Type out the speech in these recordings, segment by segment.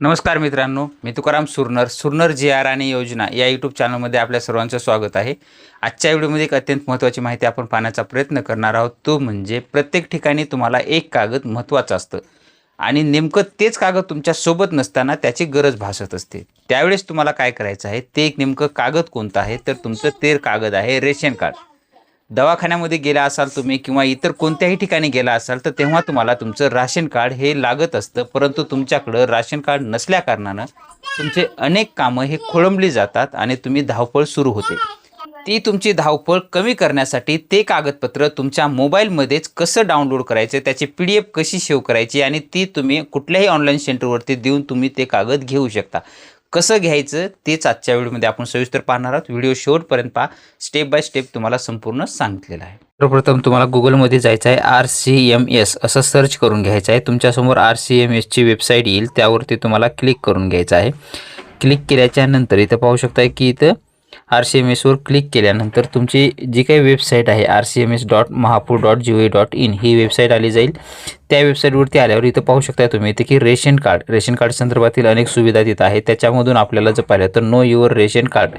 नमस्कार मित्रांनो मी तुकाराम सुरनर सुरनर जी आर आणि योजना या यूट्यूब चॅनलमध्ये आपल्या सर्वांचं स्वागत आहे. आजच्या व्हिडिओमध्ये एक अत्यंत महत्त्वाची माहिती आपण पाहण्याचा प्रयत्न करणार आहोत. तो म्हणजे प्रत्येक ठिकाणी तुम्हाला एक कागद महत्त्वाचं असतं आणि नेमकं तेच कागद तुमच्यासोबत नसताना त्याची गरज भासत असते. त्यावेळेस तुम्हाला काय करायचं आहे? ते एक नेमकं कागद कोणतं आहे? तर तुमचं ते कागद आहे रेशन कार्ड. दवाखान्यामध्ये गेला असाल तुम्ही किंवा इतर कोणत्याही ठिकाणी गेला असाल तर तेव्हा तुम्हाला तुमचं राशन कार्ड हे लागत असतं. परंतु तुमच्याकडं राशन कार्ड नसल्या कारणानं तुमचे अनेक कामं हे खोळंबली जातात आणि तुम्ही धावपळ सुरू होते. ती तुमची धावपळ कमी करण्यासाठी ते कागदपत्र तुमच्या मोबाईलमध्येच कसं डाउनलोड करायचं त्याची पी डी एफ कशी सेव्ह करायची आणि ती तुम्ही कुठल्याही ऑनलाईन सेंटरवरती देऊन तुम्ही ते कागद घेऊ शकता. कसं घ्यायचं तेच आजच्या व्हिडिओमध्ये आपण सविस्तर पाहणार आहोत. व्हिडिओ शेवटपर्यंत पहा. स्टेप बाय स्टेप तुम्हाला संपूर्ण सांगितलेलं आहे. सर्वप्रथम तुम्हाला गुगलमध्ये जायचं आहे आर सी एम एस असं सर्च करून घ्यायचं आहे. तुमच्यासमोर आर सी एम एसची वेबसाईट येईल. त्यावरती तुम्हाला क्लिक करून घ्यायचं आहे. क्लिक केल्याच्यानंतर इथं पाहू शकताय की इथं आर सी एम एसवर क्लिक केल्यानंतर तुमची जी काही वेबसाईट आहे R C M S dot महापूर dot G O dot in he website आली जाईल. त्या वेबसाईटवरती आल्यावर इथं पाहू शकता तुम्ही इथे की रेशन कार्ड रेशन कार्ड संदर्भातील अनेक सुविधा तिथं आहे त्याच्यामधून आपल्याला जर पाहिलं तर नो युअर रेशन कार्ड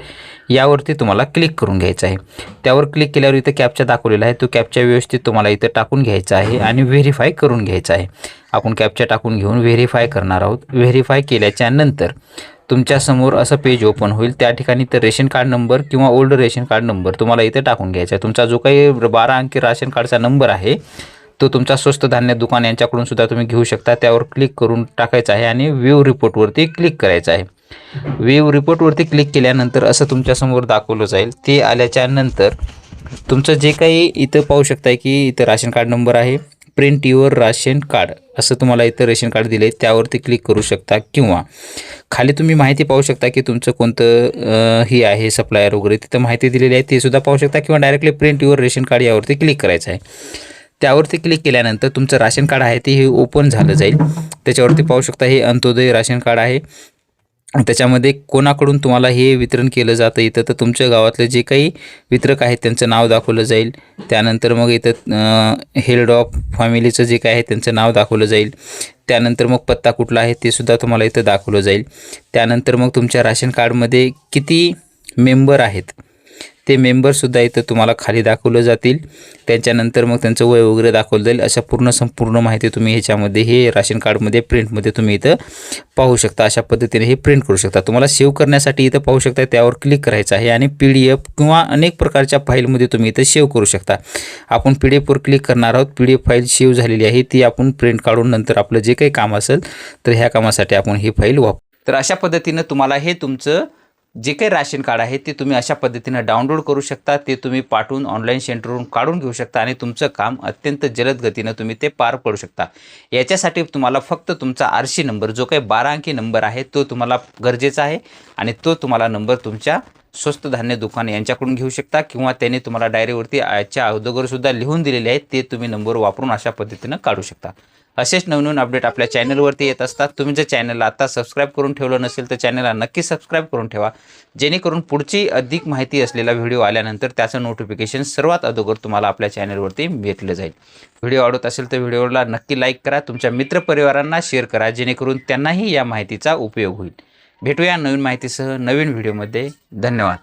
यावरती तुम्हाला क्लिक करून घ्यायचं आहे. त्यावर क्लिक केल्यावर इथं कॅपचा दाखवलेला आहे. तो कॅपचा व्यवस्थित तुम्हाला इथं टाकून घ्यायचा आहे आणि व्हेरीफाय करून घ्यायचा आहे. आपण कॅपचा टाकून घेऊन व्हेरीफाय करणार आहोत. व्हेरीफाय केल्याच्यानंतर तुमच्यासमोर असं पेज ओपन होईल. त्या ठिकाणी तर रेशन कार्ड नंबर किंवा ओल्ड रेशन कार्ड नंबर तुम्हाला इथे टाकून घ्यायचा आहे. तुमचा जो काही बारा अंकी राशन कार्डचा नंबर आहे तो तुमचा स्वस्त धान्य दुकान यांच्याकडून सुद्धा तुम्ही घेऊ शकता. त्यावर क्लिक करून टाकायचा आहे आणि व्ह्यू रिपोर्टवरती क्लिक करायचं आहे. व्ह्यू रिपोर्टवरती क्लिक केल्यानंतर असं तुमच्यासमोर दाखवलं जाईल. ते आल्याच्यानंतर तुमचं जे काही इथं पाहू शकताय की इथं राशन कार्ड नंबर आहे. प्रिंट युअर राशन कार्ड असं तुम्हाला इथं रेशन कार्ड दिले त्यावरती क्लिक करू शकता किंवा खाली तुम्ही माहिती पाहू शकता की तुमचं कोणतं हे आहे सप्लायर वगैरे तिथं माहिती दिलेली आहे ते सुद्धा पाहू शकता किंवा directly print your ration card यावरती क्लिक करायचं आहे. त्यावरती क्लिक केल्यानंतर तुमचं राशन कार्ड आहे ते हे ओपन झालं जाईल. त्याच्यावरती पाहू शकता हे अंत्योदय राशन कार्ड आहे. त्याच्यामध्ये कोणाकडून तुम्हाला हे वितरण केलं जातं इथं? तर तुमच्या गावातले जे काही वितरक आहेत त्यांचं नाव दाखवलं जाईल. त्यानंतर मग इथं हेल्ड ऑफ फॅमिलीचं जे काय आहे त्यांचं नाव दाखवलं जाईल. त्यानंतर मग पत्ता कुठला आहे ते सुद्धा तुम्हाला इथं दाखवलं जाईल. त्यानंतर मग तुमच्या राशन कार्डमध्ये किती मेंबर आहेत? ते मेंबरसुद्धा इथं तुम्हाला खाली दाखवलं जातील. त्याच्यानंतर मग त्यांचं वय वगैरे दाखवलं जाईल. अशा पूर्ण संपूर्ण माहिती तुम्ही ह्याच्यामध्ये हे राशन कार्डमध्ये प्रिंटमध्ये तुम्ही इथं पाहू शकता. अशा पद्धतीने हे प्रिंट करू शकता. तुम्हाला सेव्ह करण्यासाठी इथं पाहू शकता त्यावर क्लिक करायचं आहे आणि पी डी एफ किंवा अनेक प्रकारच्या फाईलमध्ये तुम्ही इथं सेव्ह करू शकता. आपण पी डी एफवर क्लिक करणार आहोत. P D F file save झालेली आहे. ती आपण प्रिंट काढून नंतर आपलं जे काही काम असेल तर ह्या कामासाठी आपण ही फाईल वापर. तर अशा पद्धतीनं तुम्हाला हे तुमचं जे काही राशन कार्ड आहे ते तुम्ही अशा पद्धतीनं डाउनलोड करू शकता. ते तुम्ही पाठवून ऑनलाईन सेंटरवरून काढून घेऊ शकता आणि तुमचं काम अत्यंत जलद गतीनं तुम्ही ते पार पडू शकता. याच्यासाठी तुम्हाला फक्त तुमचा आर नंबर जो काही बारा अंकी नंबर आहे तो तुम्हाला गरजेचा आहे आणि तो तुम्हाला नंबर तुमच्या स्वस्त धान्य दुकान यांच्याकडून घेऊ शकता किंवा त्यांनी तुम्हाला डायरीवरती आजच्या अगोदरसुद्धा लिहून दिलेले आहेत ते तुम्ही नंबर वापरून अशा पद्धतीनं काढू शकता. असेच नवनवीन अपडेट आपल्या चॅनलवरती येत असतात. तुम्ही जर चॅनलला आता सबस्क्राईब करून ठेवलं नसेल तर चॅनलला नक्की सबस्क्राईब करून ठेवा. जेणेकरून पुढची अधिक माहिती असलेला व्हिडिओ आल्यानंतर त्याचं नोटिफिकेशन सर्वात अगोदर तुम्हाला आपल्या चॅनलवरती भेटलं जाईल. व्हिडिओ आवडत असेल तर व्हिडिओला नक्की लाईक करा. तुमच्या मित्रपरिवारांना शेअर करा जेणेकरून त्यांनाही या माहितीचा उपयोग होईल. भेटूया नवीन माहितीसह नवीन व्हिडिओमध्ये. धन्यवाद.